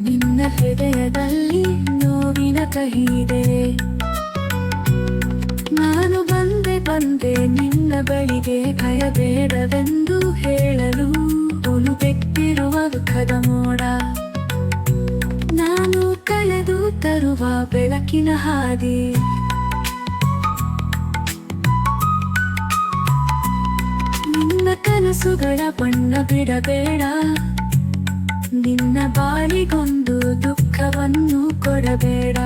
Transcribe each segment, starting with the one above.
ನಿನ್ನ ಹೃದಯದಲ್ಲಿ ನೋವಿನ ಕಹಿದೆ. ನಾನು ಬಂದೆ ಬಂದೆ ನಿನ್ನ ಬಳಿಗೆ ಭಯಬೇಡವೆಂದು ಹೇಳಲು ಒಲು ಬೆಕ್ಕಿರುವ ದುಃಖದ ಮೋಡ. ನಾನು ಕಳೆದು ತರುವ ಬೆಳಕಿನ ಹಾದಿ. ನಿನ್ನ ಕನಸುಗಳ ಬಣ್ಣ ಬಿಡಬೇಡ. ನಿನ್ನ ಬಾಳಿಗೊಂದು ದುಃಖವನ್ನು ಕೊಡಬೇಡ.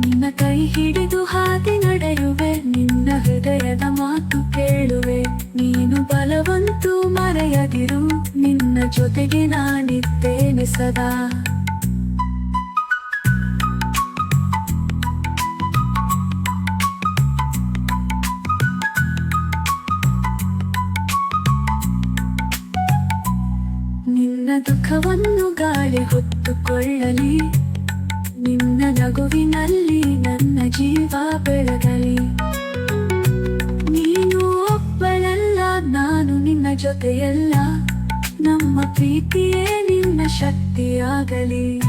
ನಿನ್ನ ಕೈ ಹಿಡಿದು ಹಾದಿ ನಡೆಯುವೆ, ನಿನ್ನ ಹೃದಯದ ಮಾತು ಕೇಳುವೆ. ನೀನು ಬಲವಂತೂ ಮರೆಯದಿರು, ನಿನ್ನ ಜೊತೆಗೆ ನಾನಿದ್ದೇನೆ ಸದಾ. ನಿನ್ನ ದುಃಖವನ್ನು ಗಾಳಿ ಹೊತ್ತುಕೊಳ್ಳಲಿ. ನಿನ್ನ ನಗುವಿನಲ್ಲಿ ನನ್ನ ಜೀವ ಬೆಳಗಲಿ. ನೀನು ಒಬ್ಬಳಲ್ಲ, ನಾನು ನಿನ್ನ ಜೊತೆಯಲ್ಲ. ನಮ್ಮ ಪ್ರೀತಿಯೇ ನಿನ್ನ ಶಕ್ತಿಯಾಗಲಿ.